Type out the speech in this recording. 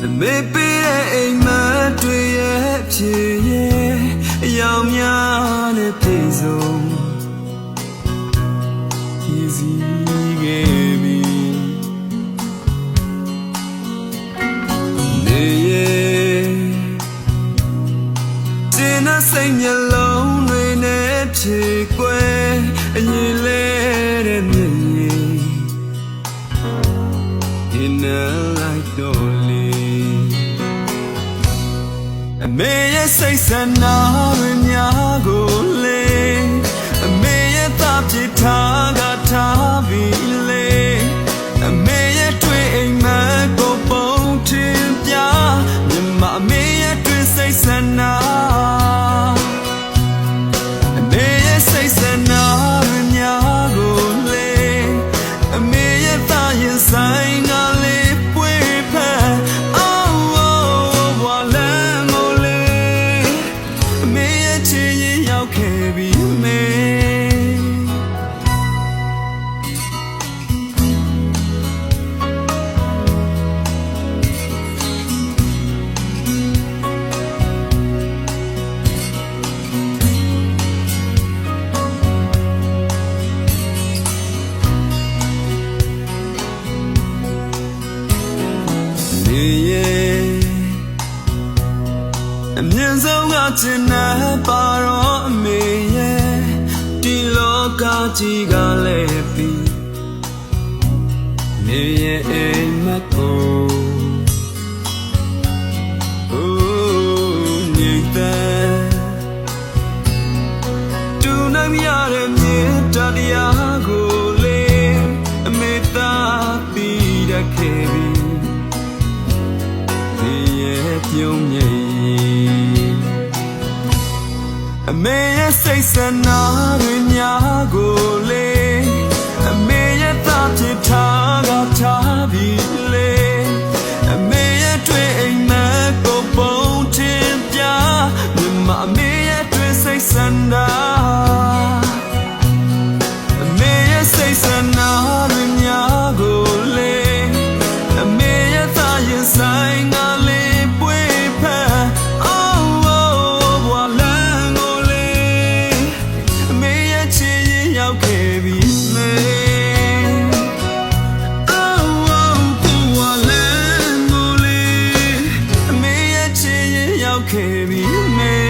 မေပေးတဲ့အိမ်မက်တွေရဲ့ဖြစ်ရဲ့အယောင်များနဲ့ပြည့်စုံရည်စည်းခဲ့ပြီနေရဲ့တင်တဲ့စိတ်မျက်လုံးတွေနဲ့ဖြေကွယ်အရင်လဲတဲ့မြင်ရင် in a light dolly အမေရဲ့စိတ်ဆန္ဒတွေများကိုလေအမေရဲ့သားဖြစ်ထားကထားပြီးလေအမေရဲ့တွေ့အိမ်မက်ကိုပုံထင်ပြမြမအမေရဲ့တွေ့စိတ်ဆန္ဒအမေရဲ့စိတ်ဆန္ဒတွေများကိုလေအမေရဲ့သားရင်ဆိုင်က နေရဲ့အမြင့်ဆုံးကချင်တဲ့ပါတော့အမေရဲ့ဒီလောကကြီးကလည်းပြီးနေရဲ့အိမ်မက်ကိုအိုးနေတဲ့တူနိုင်မရတဲ့မြေတတရားကိုလေအမေသာပြီးတတ်ခဲ့ပြီ ပြုံးမြေအမေရဲ့စိတ်ဆန္ဒတွေများကိုလေအမေရဲ့သားဖြစ်ထားကထားပြီးလေအမေရဲ့တွေ့အိမ်မက်ကိုပုံထင်ပြမြမအမေရဲ့တွေ့စိတ်ဆန္ဒ can que vine.